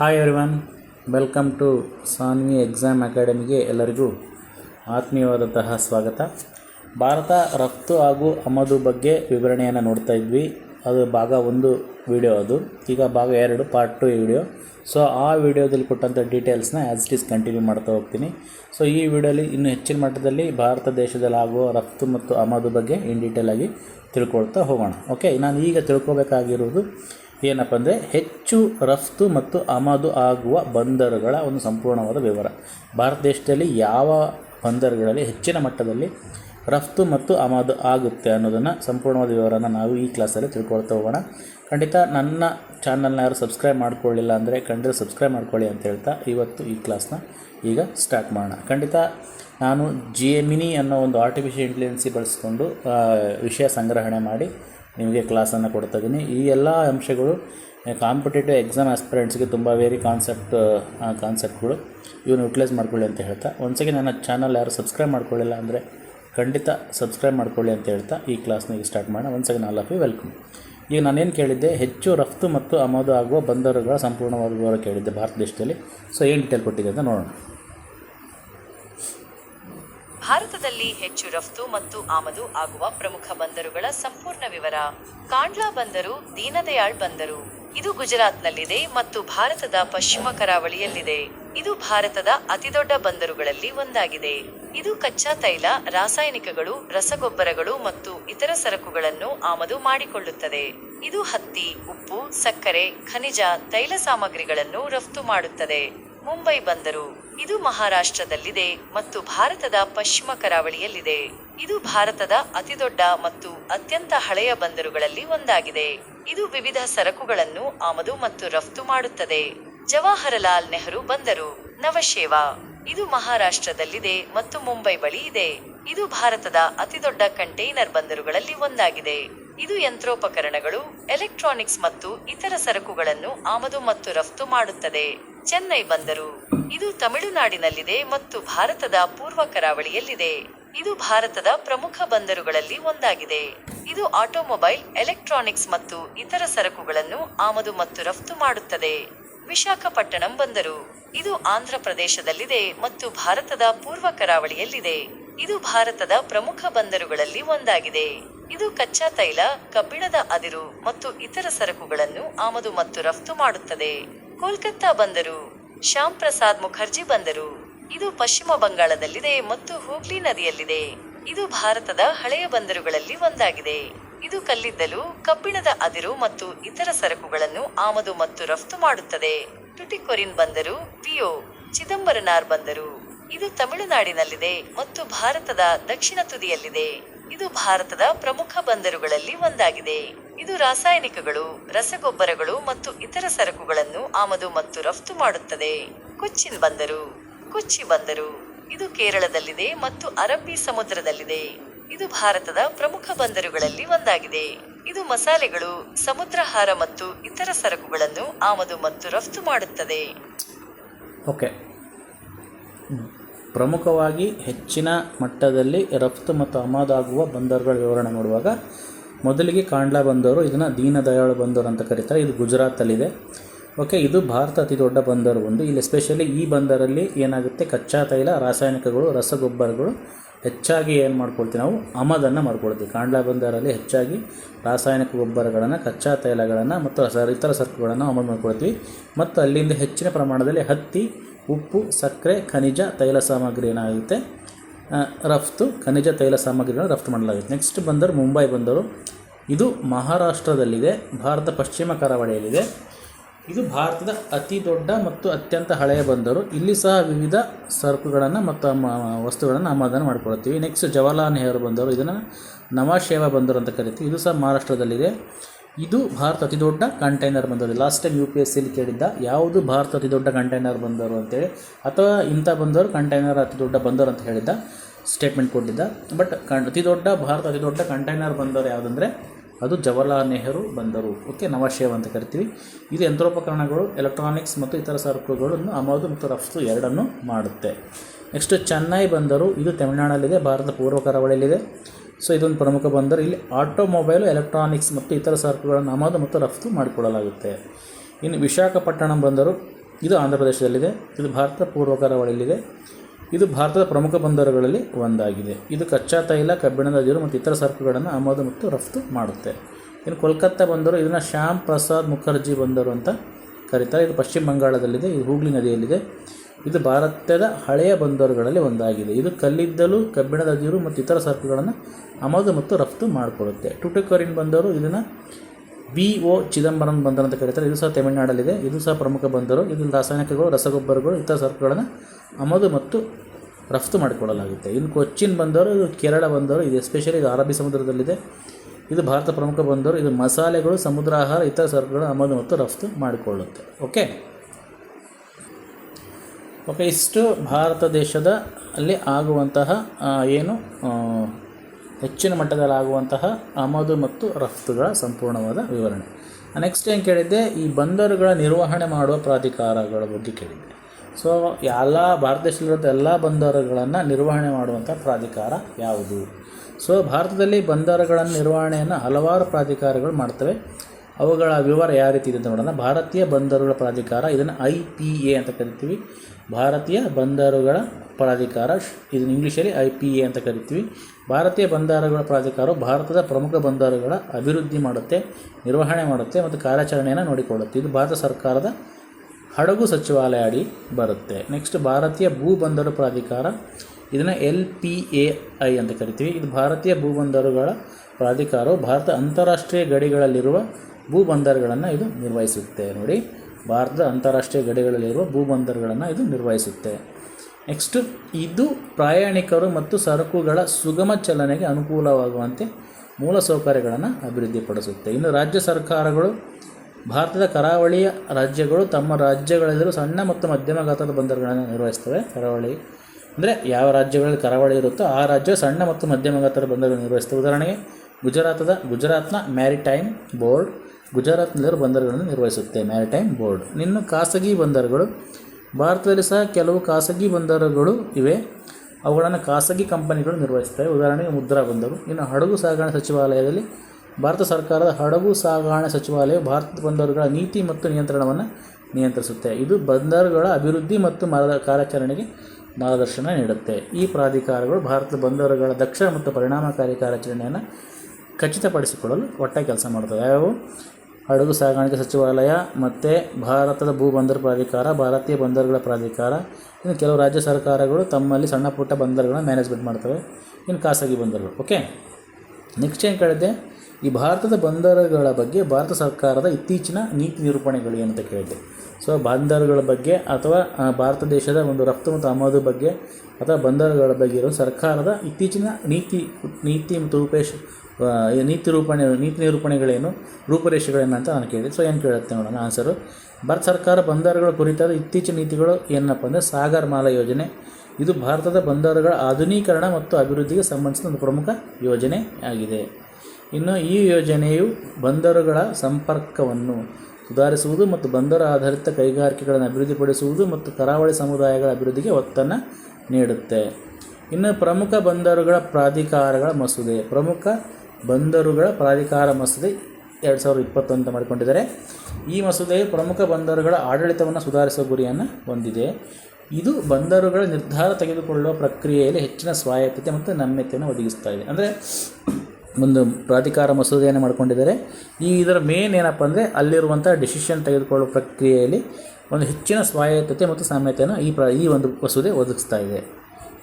Hi everyone welcome to Sanvi exam ಅಕಾಡೆಮಿಗೆ ಎಲ್ಲರಿಗೂ ಆತ್ಮೀಯವಾದಂತಹ ಸ್ವಾಗತ. ಭಾರತ ರಫ್ತು ಹಾಗೂ ಆಮದು ಬಗ್ಗೆ ವಿವರಣೆಯನ್ನು ನೋಡ್ತಾ ಇದ್ವಿ. ಅದು ಭಾಗ ಒಂದು ವಿಡಿಯೋ ಅದು. ಈಗ ಭಾಗ ಎರಡು ಪಾರ್ಟ್ ಟು ವಿಡಿಯೋ ಸೊ ಆ ವಿಡಿಯೋದಲ್ಲಿ ಕೊಟ್ಟಂಥ ಡೀಟೇಲ್ಸ್ನ ಆ್ಯಸ್ ಇಟ್ ಈಸ್ ಕಂಟಿನ್ಯೂ ಮಾಡ್ತಾ ಹೋಗ್ತೀನಿ. ಸೊ ಈ ವಿಡಿಯೋಲಿ ಇನ್ನೂ ಹೆಚ್ಚಿನ ಮಟ್ಟದಲ್ಲಿ ಭಾರತ ದೇಶದಲ್ಲಿ ಆಗುವ ರಫ್ತು ಮತ್ತು ಆಮದು ಬಗ್ಗೆ ಇನ್ ಡೀಟೇಲ್ ಆಗಿ ತಿಳ್ಕೊಳ್ತಾ ಹೋಗೋಣ. ಓಕೆ ನಾನು ಈಗ ತಿಳ್ಕೊಬೇಕಾಗಿರೋದು ಏನಪ್ಪ ಅಂದರೆ ಹೆಚ್ಚು ರಫ್ತು ಮತ್ತು ಆಮದು ಆಗುವ ಬಂದರುಗಳ ಒಂದು ಸಂಪೂರ್ಣವಾದ ವಿವರ. ಭಾರತ ದೇಶದಲ್ಲಿ ಯಾವ ಬಂದರುಗಳಲ್ಲಿ ಹೆಚ್ಚಿನ ಮಟ್ಟದಲ್ಲಿ ರಫ್ತು ಮತ್ತು ಆಮದು ಆಗುತ್ತೆ ಅನ್ನೋದನ್ನು ಸಂಪೂರ್ಣವಾದ ವಿವರನ ನಾವು ಈ ಕ್ಲಾಸಲ್ಲಿ ತಿಳ್ಕೊಳ್ತಾ ಹೋಗೋಣ. ಖಂಡಿತ ನನ್ನ ಚಾನಲ್ನ ಯಾರು ಸಬ್ಸ್ಕ್ರೈಬ್ ಮಾಡ್ಕೊಳ್ಳಿಲ್ಲ ಅಂದರೆ ಖಂಡಿತ ಸಬ್ಸ್ಕ್ರೈಬ್ ಮಾಡ್ಕೊಳ್ಳಿ ಅಂತ ಹೇಳ್ತಾ ಇವತ್ತು ಈ ಕ್ಲಾಸ್ನ ಈಗ ಸ್ಟಾರ್ಟ್ ಮಾಡೋಣ. ಖಂಡಿತ ನಾನು ಜಿ ಮಿನಿ ಅನ್ನೋ ಒಂದು ಆರ್ಟಿಫಿಷಿಯಲ್ ಇಂಟೆಲಿಜೆನ್ಸಿ ಬಳಸಿಕೊಂಡು ವಿಷಯ ಸಂಗ್ರಹಣೆ ಮಾಡಿ ನಿಮಗೆ ಕ್ಲಾಸನ್ನು ಕೊಡ್ತಾ ಇದ್ದೀನಿ. ಈ ಎಲ್ಲ ಅಂಶಗಳು ಕಾಂಪಿಟೇಟಿವ್ ಎಕ್ಸಾಮ್ ಆಸ್ಪಿರೆಂಟ್ಸ್ಗೆ ತುಂಬ ವೇರಿ ಕಾನ್ಸೆಪ್ಟ್ ಕಾನ್ಸೆಪ್ಟ್ಗಳು ಇವನ್ನ ಯುಟಿಲೈಸ್ ಮಾಡ್ಕೊಳ್ಳಿ ಅಂತ ಹೇಳ್ತಾ. ಒಂದ್ಸಗೆ ನನ್ನ ಚಾನಲ್ ಯಾರು ಸಬ್ಸ್ಕ್ರೈಬ್ ಮಾಡ್ಕೊಳ್ಳಿಲ್ಲ ಅಂದರೆ ಖಂಡಿತ ಸಬ್ಸ್ಕ್ರೈಬ್ ಮಾಡ್ಕೊಳ್ಳಿ ಅಂತ ಹೇಳ್ತಾ ಈ ಕ್ಲಾಸ್ನ ಈಗ ಸ್ಟಾರ್ಟ್ ಮಾಡೋಣ. ಒಂದ್ಸಗೆ ನಾಲ್ ಆಫ್ ಯು ವೆಲ್ಕಮ್ ಈಗ ನಾನೇನು ಕೇಳಿದ್ದೆ, ಹೆಚ್ಚು ರಫ್ತು ಮತ್ತು ಆಮದು ಆಗುವ ಬಂದರುಗಳ ಸಂಪೂರ್ಣವಾದ ವಿವರ ಕೇಳಿದ್ದೆ ಭಾರತ ದೇಶದಲ್ಲಿ. ಸೊ ಏನು ಡೀಟೇಲ್ ಕೊಟ್ಟಿದೆ ಅಂತ ನೋಡೋಣ. ಭಾರತದಲ್ಲಿ ಹೆಚ್ಚು ರಫ್ತು ಮತ್ತು ಆಮದು ಆಗುವ ಪ್ರಮುಖ ಬಂದರುಗಳ ಸಂಪೂರ್ಣ ವಿವರ. ಕಾಂಡ್ಲಾ ಬಂದರು, ದೀನದಯಾಳ್ ಬಂದರು. ಇದು ಗುಜರಾತ್ನಲ್ಲಿದೆ ಮತ್ತು ಭಾರತದ ಪಶ್ಚಿಮ ಕರಾವಳಿಯಲ್ಲಿದೆ. ಇದು ಭಾರತದ ಅತಿದೊಡ್ಡ ಬಂದರುಗಳಲ್ಲಿ ಒಂದಾಗಿದೆ. ಇದು ಕಚ್ಚಾ ತೈಲ, ರಾಸಾಯನಿಕಗಳು, ರಸಗೊಬ್ಬರಗಳು ಮತ್ತು ಇತರ ಸರಕುಗಳನ್ನು ಆಮದು ಮಾಡಿಕೊಳ್ಳುತ್ತದೆ. ಇದು ಹತ್ತಿ, ಉಪ್ಪು, ಸಕ್ಕರೆ, ಖನಿಜ, ತೈಲ ಸಾಮಗ್ರಿಗಳನ್ನು ರಫ್ತು ಮಾಡುತ್ತದೆ. ಮುಂಬೈ ಬಂದರು. ಇದು ಮಹಾರಾಷ್ಟ್ರದಲ್ಲಿದೆ ಮತ್ತು ಭಾರತದ ಪಶ್ಚಿಮ ಕರಾವಳಿಯಲ್ಲಿದೆ. ಇದು ಭಾರತದ ಅತಿದೊಡ್ಡ ಮತ್ತು ಅತ್ಯಂತ ಹಳೆಯ ಬಂದರುಗಳಲ್ಲಿ ಒಂದಾಗಿದೆ. ಇದು ವಿವಿಧ ಸರಕುಗಳನ್ನು ಆಮದು ಮತ್ತು ರಫ್ತು ಮಾಡುತ್ತದೆ. ಜವಾಹರಲಾಲ್ ನೆಹರು ಬಂದರು. ನವಶೇವಾ. ಇದು ಮಹಾರಾಷ್ಟ್ರದಲ್ಲಿದೆ ಮತ್ತು ಮುಂಬೈ ಬಳಿ ಇದೆ. ಇದು ಭಾರತದ ಅತಿದೊಡ್ಡ ಕಂಟೈನರ್ ಬಂದರುಗಳಲ್ಲಿ ಒಂದಾಗಿದೆ. ಇದು ಯಂತ್ರೋಪಕರಣಗಳು, ಎಲೆಕ್ಟ್ರಾನಿಕ್ಸ್ ಮತ್ತು ಇತರ ಸರಕುಗಳನ್ನು ಆಮದು ಮತ್ತು ರಫ್ತು ಮಾಡುತ್ತದೆ. ಚೆನ್ನೈ ಬಂದರು. ಇದು ತಮಿಳುನಾಡಿನಲ್ಲಿದೆ ಮತ್ತು ಭಾರತದ ಪೂರ್ವ ಕರಾವಳಿಯಲ್ಲಿದೆ. ಇದು ಭಾರತದ ಪ್ರಮುಖ ಬಂದರುಗಳಲ್ಲಿ ಒಂದಾಗಿದೆ. ಇದು ಆಟೋಮೊಬೈಲ್, ಎಲೆಕ್ಟ್ರಾನಿಕ್ಸ್ ಮತ್ತು ಇತರ ಸರಕುಗಳನ್ನು ಆಮದು ಮತ್ತು ರಫ್ತು ಮಾಡುತ್ತದೆ. ವಿಶಾಖಪಟ್ಟಣಂ ಬಂದರು. ಇದು ಆಂಧ್ರ ಪ್ರದೇಶದಲ್ಲಿದೆ ಮತ್ತು ಭಾರತದ ಪೂರ್ವ ಕರಾವಳಿಯಲ್ಲಿದೆ. ಇದು ಭಾರತದ ಪ್ರಮುಖ ಬಂದರುಗಳಲ್ಲಿ ಒಂದಾಗಿದೆ. ಇದು ಕಚ್ಚಾ ತೈಲ, ಕಬ್ಬಿಣದ ಅದಿರು ಮತ್ತು ಇತರ ಸರಕುಗಳನ್ನು ಆಮದು ಮತ್ತು ರಫ್ತು ಮಾಡುತ್ತದೆ. ಕೋಲ್ಕತ್ತಾ ಬಂದರು. ಶ್ಯಾಮ್ ಪ್ರಸಾದ್ ಮುಖರ್ಜಿ ಬಂದರು. ಇದು ಪಶ್ಚಿಮ ಬಂಗಾಳದಲ್ಲಿದೆ ಮತ್ತು ಹೂಗ್ಲಿ ನದಿಯಲ್ಲಿದೆ. ಇದು ಭಾರತದ ಹಳೆಯ ಬಂದರುಗಳಲ್ಲಿ ಒಂದಾಗಿದೆ. ಇದು ಕಲ್ಲಿದ್ದಲು, ಕಬ್ಬಿಣದ ಅದಿರು ಮತ್ತು ಇತರ ಸರಕುಗಳನ್ನು ಆಮದು ಮತ್ತು ರಫ್ತು ಮಾಡುತ್ತದೆ. ಟುಟಿಕೊರಿನ್ ಬಂದರು ಪಿಯೋ ಚಿದಂಬರನಾರ್ ಬಂದರು. ಇದು ತಮಿಳುನಾಡಿನಲ್ಲಿದೆ ಮತ್ತು ಭಾರತದ ದಕ್ಷಿಣ ತುದಿಯಲ್ಲಿದೆ. ಇದು ಭಾರತದ ಪ್ರಮುಖ ಬಂದರುಗಳಲ್ಲಿ ಒಂದಾಗಿದೆ. ಇದು ರಾಸಾಯನಿಕಗಳು, ರಸಗೊಬ್ಬರಗಳು ಮತ್ತು ಇತರ ಸರಕುಗಳನ್ನು ಆಮದು ಮತ್ತು ರಫ್ತು ಮಾಡುತ್ತದೆ. ಕೊಚ್ಚಿನ್ ಬಂದರು. ಕೊಚ್ಚಿ ಬಂದರು. ಇದು ಕೇರಳದಲ್ಲಿದೆ ಮತ್ತು ಅರಬ್ಬಿ ಸಮುದ್ರದಲ್ಲಿದೆ. ಇದು ಭಾರತದ ಪ್ರಮುಖ ಬಂದರುಗಳಲ್ಲಿ ಒಂದಾಗಿದೆ. ಇದು ಮಸಾಲೆಗಳು, ಸಮುದ್ರಾಹಾರ ಮತ್ತು ಇತರ ಸರಕುಗಳನ್ನು ಆಮದು ಮತ್ತು ರಫ್ತು ಮಾಡುತ್ತದೆ. ಓಕೆ. ಪ್ರಮುಖವಾಗಿ ಹೆಚ್ಚಿನ ಮಟ್ಟದಲ್ಲಿ ರಫ್ತು ಮತ್ತು ಆಮದಾಗುವ ಬಂದರುಗಳ ವಿವರಣೆ ನೋಡುವಾಗ ಮೊದಲಿಗೆ ಕಾಂಡ್ಲಾ ಬಂದರು ಇದನ್ನು ದೀನದಯಾಳು ಬಂದರು ಅಂತ ಕರೀತಾರೆ. ಇದು ಗುಜರಾತಲ್ಲಿದೆ. ಓಕೆ, ಇದು ಭಾರತ ಅತಿ ದೊಡ್ಡ ಬಂದರು ಒಂದು. ಇಲ್ಲಿ ಎಸ್ಪೆಷಲಿ ಈ ಬಂದರಲ್ಲಿ ಏನಾಗುತ್ತೆ? ಕಚ್ಚಾ ತೈಲ, ರಾಸಾಯನಿಕಗಳು, ರಸಗೊಬ್ಬರಗಳು ಹೆಚ್ಚಾಗಿ ಏನು ಮಾಡ್ಕೊಳ್ತೀವಿ ನಾವು? ಆಮದನ್ನು ಮಾಡ್ಕೊಳ್ತೀವಿ. ಕಾಂಡ್ಲಾ ಬಂದರಲ್ಲಿ ಹೆಚ್ಚಾಗಿ ರಾಸಾಯನಿಕ ಗೊಬ್ಬರಗಳನ್ನು, ಕಚ್ಚಾ ತೈಲಗಳನ್ನು ಮತ್ತು ಇತರ ಸರಕುಗಳನ್ನು ಆಮದು ಮಾಡ್ಕೊಳ್ತೀವಿ. ಮತ್ತು ಅಲ್ಲಿಂದ ಹೆಚ್ಚಿನ ಪ್ರಮಾಣದಲ್ಲಿ ಹತ್ತಿ, ಉಪ್ಪು, ಸಕ್ಕರೆ, ಖನಿಜ, ತೈಲ ಸಾಮಗ್ರಿ ಏನಾಗುತ್ತೆ ರಫ್ತು, ಖನಿಜ ತೈಲ ಸಾಮಗ್ರಿಗಳನ್ನು ರಫ್ತು ಮಾಡಲಾಗಿದೆ ನೆಕ್ಸ್ಟ್ ಬಂದರು ಮುಂಬೈ ಬಂದರು ಇದು ಮಹಾರಾಷ್ಟ್ರದಲ್ಲಿದೆ, ಭಾರತ ಪಶ್ಚಿಮ ಕರಾವಳಿಯಲ್ಲಿದೆ. ಇದು ಭಾರತದ ಅತಿ ದೊಡ್ಡ ಮತ್ತು ಅತ್ಯಂತ ಹಳೆಯ ಬಂದರು. ಇಲ್ಲಿ ಸಹ ವಿವಿಧ ಸರಕುಗಳನ್ನು ಮತ್ತು ವಸ್ತುಗಳನ್ನು ಆಮದಾನ ಮಾಡ್ಕೊಳ್ತೀವಿ ನೆಕ್ಸ್ಟ್ ಜವಾಹರ್ಲಾಲ್ ನೆಹರು ಬಂದರು ಇದನ್ನು ನವಾಶೇವಾ ಬಂದರು ಅಂತ ಕರಿತೀವಿ. ಇದು ಸಹ ಮಹಾರಾಷ್ಟ್ರದಲ್ಲಿದೆ. ಇದು ಭಾರತ ಅತಿ ದೊಡ್ಡ ಕಂಟೈನರ್ ಬಂದರು last time U P S ಸಿಲಿ ಕೇಳಿದ್ದ, ಯಾವುದು ಭಾರತ ಅತಿ ದೊಡ್ಡ ಕಂಟೈನರ್ ಬಂದರು ಅಂತೇಳಿ, ಅಥವಾ ಇಂಥ ಬಂದರು ಕಂಟೈನರ್ ಅತಿ ದೊಡ್ಡ ಬಂದರು ಅಂತ ಹೇಳಿದ್ದ ಸ್ಟೇಟ್ಮೆಂಟ್ ಕೊಟ್ಟಿದ್ದ. ಬಟ್ ಅತಿ ದೊಡ್ಡ, ಭಾರತ ಅತಿ ದೊಡ್ಡ ಕಂಟೈನರ್ ಬಂದರು ಯಾವುದಂದರೆ, ಅದು ಜವಾಹರ್ಲಾಲ್ ನೆಹರು ಬಂದರು. ಓಕೆ ನವಾಶೇವ್ ಅಂತ ಕರಿತೀವಿ. ಇದು ಯಂತ್ರೋಪಕರಣಗಳು ಎಲೆಕ್ಟ್ರಾನಿಕ್ಸ್ ಮತ್ತು ಇತರ ಸರಕುಗಳನ್ನು ಆಮದು ಮತ್ತು ರಫ್ತು ಎರಡನ್ನು ಮಾಡುತ್ತೆ. ನೆಕ್ಸ್ಟ್ ಚೆನ್ನೈ ಬಂದರು. ಇದು ತಮಿಳುನಾಡಲ್ಲಿದೆ ಭಾರತ ಪೂರ್ವ ಕರಾವಳಿಯಲ್ಲಿದೆ. ಸೊ ಇದೊಂದು ಪ್ರಮುಖ ಬಂದರು ಇಲ್ಲಿ ಆಟೋಮೊಬೈಲು, ಎಲೆಕ್ಟ್ರಾನಿಕ್ಸ್ ಮತ್ತು ಇತರ ಸರಕುಗಳನ್ನು ಆಮದು ಮತ್ತು ರಫ್ತು ಮಾಡಿಕೊಳ್ಳಲಾಗುತ್ತೆ. ಇನ್ನು ವಿಶಾಖಪಟ್ಟಣಂ ಬಂದರು. ಇದು ಆಂಧ್ರ ಪ್ರದೇಶದಲ್ಲಿದೆ. ಇದು ಭಾರತದ ಪೂರ್ವ ಕರಾವಳಿಯಲ್ಲಿದೆ ಇದು ಭಾರತದ ಪ್ರಮುಖ ಬಂದರುಗಳಲ್ಲಿ ಒಂದಾಗಿದೆ. ಇದು ಕಚ್ಚಾ ತೈಲ, ಕಬ್ಬಿಣದ ಅದಿರು ಮತ್ತು ಇತರ ಸರಕುಗಳನ್ನು ಆಮದು ಮತ್ತು ರಫ್ತು ಮಾಡುತ್ತೆ. ಇನ್ನು ಕೋಲ್ಕತ್ತಾ ಬಂದರು. ಇದನ್ನು ಶ್ಯಾಮ್ ಪ್ರಸಾದ್ ಮುಖರ್ಜಿ ಬಂದರು ಅಂತ ಕರೀತಾರೆ. ಇದು ಪಶ್ಚಿಮ ಬಂಗಾಳದಲ್ಲಿದೆ. ಇದು ಹೂಗ್ಲಿ ನದಿಯಲ್ಲಿದೆ. ಇದು ಭಾರತದ ಹಳೆಯ ಬಂದರುಗಳಲ್ಲಿ ಒಂದಾಗಿದೆ. ಇದು ಕಲ್ಲಿದ್ದಲು, ಕಬ್ಬಿಣದ ಅದಿರು ಮತ್ತು ಇತರ ಸರಕುಗಳನ್ನು ಆಮದು ಮತ್ತು ರಫ್ತು ಮಾಡಿಕೊಡುತ್ತೆ ಟುಟುಕರಿನ್ ಬಂದರು, ಇದನ್ನು ಬಿ ಒ ಚಿದಂಬರಂ ಬಂದರು ಅಂತ ಕರೀತಾರೆ. ಇದು ಸಹ ತಮಿಳುನಾಡಲ್ಲಿದೆ. ಇದು ಸಹ ಪ್ರಮುಖ ಬಂದರು. ಇದು ರಾಸಾಯನಿಕಗಳು, ರಸಗೊಬ್ಬರಗಳು, ಇತರ ಸರಕುಗಳನ್ನು ಆಮದು ಮತ್ತು ರಫ್ತು ಮಾಡಿಕೊಳ್ಳಲಾಗುತ್ತೆ. ಇನ್ನು ಕೊಚ್ಚಿನ್ ಬಂದರು, ಇದು ಕೇರಳ ಬಂದರು, ಇದು ಎಸ್ಪೆಷಲಿ ಇದು ಅರಬ್ಬಿ ಸಮುದ್ರದಲ್ಲಿದೆ. ಇದು ಭಾರತ ಪ್ರಮುಖ ಬಂದರು. ಇದು ಮಸಾಲೆಗಳು, ಸಮುದ್ರ ಆಹಾರ, ಇತರ ಸರಕುಗಳು ಆಮದು ಮತ್ತು ರಫ್ತು ಮಾಡಿಕೊಳ್ಳುತ್ತೆ. ಓಕೆ ಓಕೆ, ಇಷ್ಟು ಭಾರತ ದೇಶದ ಅಲ್ಲಿ ಆಗುವಂತಹ ಏನು ಹೆಚ್ಚಿನ ಮಟ್ಟದಲ್ಲಿ ಆಗುವಂತಹ ಆಮದು ಮತ್ತು ರಫ್ತುಗಳ ಸಂಪೂರ್ಣವಾದ ವಿವರಣೆ. ನೆಕ್ಸ್ಟ್ ಏನು ಕೇಳಿದ್ದೆ, ಈ ಬಂದರುಗಳ ನಿರ್ವಹಣೆ ಮಾಡುವ ಪ್ರಾಧಿಕಾರಗಳ ಬಗ್ಗೆ ಕೇಳಿದ್ದೆ. ಸೊ ಎಲ್ಲ ಭಾರತ ದೇಶದಲ್ಲಿರೋ ಎಲ್ಲ ಬಂದರುಗಳನ್ನು ನಿರ್ವಹಣೆ ಮಾಡುವಂಥ ಪ್ರಾಧಿಕಾರ ಯಾವುದು? ಸೊ ಭಾರತದಲ್ಲಿ ಬಂದರುಗಳನ್ನು ನಿರ್ವಹಣೆಯನ್ನು ಹಲವಾರು ಪ್ರಾಧಿಕಾರಗಳು ಮಾಡ್ತವೆ. ಅವುಗಳ ವಿವರ ಯಾವ ರೀತಿ ಇದೆ ಅಂತ ನೋಡೋಣ. ಭಾರತೀಯ ಬಂದರುಗಳ ಪ್ರಾಧಿಕಾರ, ಇದನ್ನು ಐ ಪಿ ಎ ಅಂತ ಕರಿತೀವಿ. ಭಾರತೀಯ ಬಂದರುಗಳ ಪ್ರಾಧಿಕಾರ ಇದನ್ನು ಇಂಗ್ಲೀಷಲ್ಲಿ ಐ ಪಿ ಎ ಅಂತ ಕರಿತೀವಿ. ಭಾರತೀಯ ಬಂದರುಗಳ ಪ್ರಾಧಿಕಾರವು ಭಾರತದ ಪ್ರಮುಖ ಬಂದರುಗಳ ಅಭಿವೃದ್ಧಿ ಮಾಡುತ್ತೆ, ನಿರ್ವಹಣೆ ಮಾಡುತ್ತೆ ಮತ್ತು ಕಾರ್ಯಾಚರಣೆಯನ್ನು ನೋಡಿಕೊಳ್ಳುತ್ತೆ. ಇದು ಭಾರತ ಸರ್ಕಾರದ ಹಡಗು ಸಚಿವಾಲಯ ಅಡಿ ಬರುತ್ತೆ. ನೆಕ್ಸ್ಟ್ ಭಾರತೀಯ ಭೂ ಬಂದರು ಪ್ರಾಧಿಕಾರ, ಇದನ್ನು ಎಲ್ ಪಿ ಎ ಐ ಅಂತ ಕರಿತೀವಿ. ಇದು ಭಾರತೀಯ ಭೂ ಬಂದರುಗಳ ಪ್ರಾಧಿಕಾರವು ಭಾರತ ಅಂತಾರಾಷ್ಟ್ರೀಯ ಗಡಿಗಳಲ್ಲಿರುವ ಭೂ ಬಂದರುಗಳನ್ನು ಇದು ನಿರ್ವಹಿಸುತ್ತೆ ನೋಡಿ. ಭಾರತದ ಅಂತಾರಾಷ್ಟ್ರೀಯ ಗಡಿಗಳಲ್ಲಿರುವ ಭೂ ಬಂದರುಗಳನ್ನು ಇದು ನಿರ್ವಹಿಸುತ್ತೆ. ನೆಕ್ಸ್ಟು ಇದು ಪ್ರಯಾಣಿಕರು ಮತ್ತು ಸರಕುಗಳ ಸುಗಮ ಚಲನೆಗೆ ಅನುಕೂಲವಾಗುವಂತೆ ಮೂಲಸೌಕರ್ಯಗಳನ್ನು ಅಭಿವೃದ್ಧಿಪಡಿಸುತ್ತೆ. ಇನ್ನು ರಾಜ್ಯ ಸರ್ಕಾರಗಳು, ಭಾರತದ ಕರಾವಳಿಯ ರಾಜ್ಯಗಳು ತಮ್ಮ ರಾಜ್ಯಗಳಲ್ಲಿರುವ ಸಣ್ಣ ಮತ್ತು ಮಧ್ಯಮ ಗಾತ್ರದ ಬಂದರುಗಳನ್ನು ನಿರ್ವಹಿಸ್ತವೆ. ಕರಾವಳಿ ಅಂದರೆ ಯಾವ ರಾಜ್ಯಗಳಲ್ಲಿ ಕರಾವಳಿ ಇರುತ್ತೋ ಆ ರಾಜ್ಯ ಸಣ್ಣ ಮತ್ತು ಮಧ್ಯಮ ಗಾತ್ರದ ಬಂದರುಗಳನ್ನು ನಿರ್ವಹಿಸ್ತವೆ. ಉದಾಹರಣೆಗೆ ಗುಜರಾತದ ಗುಜರಾತ್ನ ಮ್ಯಾರಿಟೈಮ್ ಬೋರ್ಡ್ ಗುಜರಾತ್ನಲ್ಲಿರುವ ಬಂದರುಗಳನ್ನು ನಿರ್ವಹಿಸುತ್ತೆ ಮ್ಯಾರಿಟೈಮ್ ಬೋರ್ಡ್ ಇನ್ನು ಖಾಸಗಿ ಬಂದರುಗಳು, ಭಾರತದಲ್ಲಿ ಸಹ ಕೆಲವು ಖಾಸಗಿ ಬಂದರುಗಳು ಇವೆ. ಅವುಗಳನ್ನು ಖಾಸಗಿ ಕಂಪನಿಗಳು ನಿರ್ವಹಿಸ್ತವೆ ಉದಾಹರಣೆಗೆ ಮುದ್ರಾ ಬಂದರು. ಇನ್ನು ಹಡಗು ಸಾಗಣೆ ಸಚಿವಾಲಯದಲ್ಲಿ ಭಾರತ ಸರ್ಕಾರದ ಹಡಗು ಸಾಗಣೆ ಸಚಿವಾಲಯವು ಭಾರತದ ಬಂದರುಗಳ ನೀತಿ ಮತ್ತು ನಿಯಂತ್ರಣವನ್ನು ನಿಯಂತ್ರಿಸುತ್ತೆ. ಇದು ಬಂದರುಗಳ ಅಭಿವೃದ್ಧಿ ಮತ್ತು ಮಾರ್ಗ ಕಾರ್ಯಾಚರಣೆಗೆ ಮಾರ್ಗದರ್ಶನ ನೀಡುತ್ತೆ. ಈ ಪ್ರಾಧಿಕಾರಗಳು ಭಾರತದ ಬಂದರುಗಳ ದಕ್ಷ ಮತ್ತು ಪರಿಣಾಮಕಾರಿ ಕಾರ್ಯಾಚರಣೆಯನ್ನು ಖಚಿತಪಡಿಸಿಕೊಳ್ಳಲು ಒಟ್ಟಾಗಿ ಕೆಲಸ ಮಾಡ್ತವೆ ಯಾವುವು ಹಡಗು ಸಾಗಾಣಿಕೆ ಸಚಿವಾಲಯ ಮತ್ತು ಭಾರತದ ಭೂ ಬಂದರು ಪ್ರಾಧಿಕಾರ, ಭಾರತೀಯ ಬಂದರುಗಳ ಪ್ರಾಧಿಕಾರ, ಇನ್ನು ಕೆಲವು ರಾಜ್ಯ ಸರ್ಕಾರಗಳು ತಮ್ಮಲ್ಲಿ ಸಣ್ಣ ಪುಟ್ಟ ಬಂದರುಗಳನ್ನ ಮ್ಯಾನೇಜ್ಮೆಂಟ್ ಮಾಡ್ತವೆ, ಇನ್ನು ಖಾಸಗಿ ಬಂದರುಗಳು ಓಕೆ ನೆಕ್ಸ್ಟ್ ಏನು ಕೇಳಿದ್ದೆ? ಈ ಭಾರತದ ಬಂದರುಗಳ ಬಗ್ಗೆ ಭಾರತ ಸರ್ಕಾರದ ಇತ್ತೀಚಿನ ನೀತಿ ನಿರೂಪಣೆಗಳು ಏನಂತ ಕೇಳಿದ್ದೆ. ಸೊ ಬಂದರುಗಳ ಬಗ್ಗೆ ಅಥವಾ ಭಾರತ ದೇಶದ ಒಂದು ರಫ್ತು ಮತ್ತು ಆಮದು ಬಗ್ಗೆ ಅಥವಾ ಬಂದರುಗಳ ಬಗ್ಗೆ ಇರೋ ಸರ್ಕಾರದ ಇತ್ತೀಚಿನ ನೀತಿ ನೀತಿ ಮತ್ತು ರೂಪೇಶ್ ನೀತಿ ರೂಪಣೆ, ನೀತಿ ನಿರೂಪಣೆಗಳೇನು? ರೂಪುರೇಷೆಗಳೇನು ಅಂತ ನಾನು ಕೇಳಿದೆ. ಸೊ ಏನು ಕೇಳುತ್ತೆ ನೋಡೋಣ ಆನ್ಸರು. ಭಾರತ ಸರ್ಕಾರ ಬಂದರುಗಳ ಕುರಿತಾದ ಇತ್ತೀಚಿನ ನೀತಿಗಳು ಏನಪ್ಪ ಅಂದರೆ ಸಾಗರ್ ಮಾಲಾ ಯೋಜನೆ. ಇದು ಭಾರತದ ಬಂದರುಗಳ ಆಧುನೀಕರಣ ಮತ್ತು ಅಭಿವೃದ್ಧಿಗೆ ಸಂಬಂಧಿಸಿದ ಒಂದು ಪ್ರಮುಖ ಯೋಜನೆ ಆಗಿದೆ. ಇನ್ನು ಈ ಯೋಜನೆಯು ಬಂದರುಗಳ ಸಂಪರ್ಕವನ್ನು ಸುಧಾರಿಸುವುದು ಮತ್ತು ಬಂದರು ಆಧಾರಿತ ಕೈಗಾರಿಕೆಗಳನ್ನು ಅಭಿವೃದ್ಧಿಪಡಿಸುವುದು ಮತ್ತು ಕರಾವಳಿ ಸಮುದಾಯಗಳ ಅಭಿವೃದ್ಧಿಗೆ ಒತ್ತನ್ನು ನೀಡುತ್ತೆ. ಇನ್ನು ಪ್ರಮುಖ ಬಂದರುಗಳ ಪ್ರಾಧಿಕಾರಗಳ ಮಸೂದೆ. ಪ್ರಮುಖ ಬಂದರುಗಳ ಪ್ರಾಧಿಕಾರ ಮಸೂದೆ ಎರಡು ಸಾವಿರದ ಇಪ್ಪತ್ತು ಮಾಡಿಕೊಂಡಿದ್ದಾರೆ. ಈ ಮಸೂದೆಯು ಪ್ರಮುಖ ಬಂದರುಗಳ ಆಡಳಿತವನ್ನು ಸುಧಾರಿಸುವ ಗುರಿಯನ್ನು ಹೊಂದಿದೆ. ಇದು ಬಂದರುಗಳ ನಿರ್ಧಾರ ತೆಗೆದುಕೊಳ್ಳುವ ಪ್ರಕ್ರಿಯೆಯಲ್ಲಿ ಹೆಚ್ಚಿನ ಸ್ವಾಯತ್ತತೆ ಮತ್ತು ನಮ್ಯತೆಯನ್ನು ಒದಗಿಸ್ತಾ ಇದೆ. ಅಂದರೆ ಒಂದು ಪ್ರಾಧಿಕಾರ ಮಸೂದೆಯನ್ನು ಮಾಡಿಕೊಂಡಿದ್ದಾರೆ. ಈ ಇದರ ಮೇನ್ ಏನಪ್ಪ ಅಂದರೆ ಅಲ್ಲಿರುವಂಥ ಡಿಸಿಷನ್ ತೆಗೆದುಕೊಳ್ಳುವ ಪ್ರಕ್ರಿಯೆಯಲ್ಲಿ ಒಂದು ಹೆಚ್ಚಿನ ಸ್ವಾಯತ್ತತೆ ಮತ್ತು ಸಾಮ್ಯತೆಯನ್ನು ಈ ಪ್ರ, ಈ ಒಂದು ಮಸೂದೆ ಒದಗಿಸ್ತಾ ಇದೆ.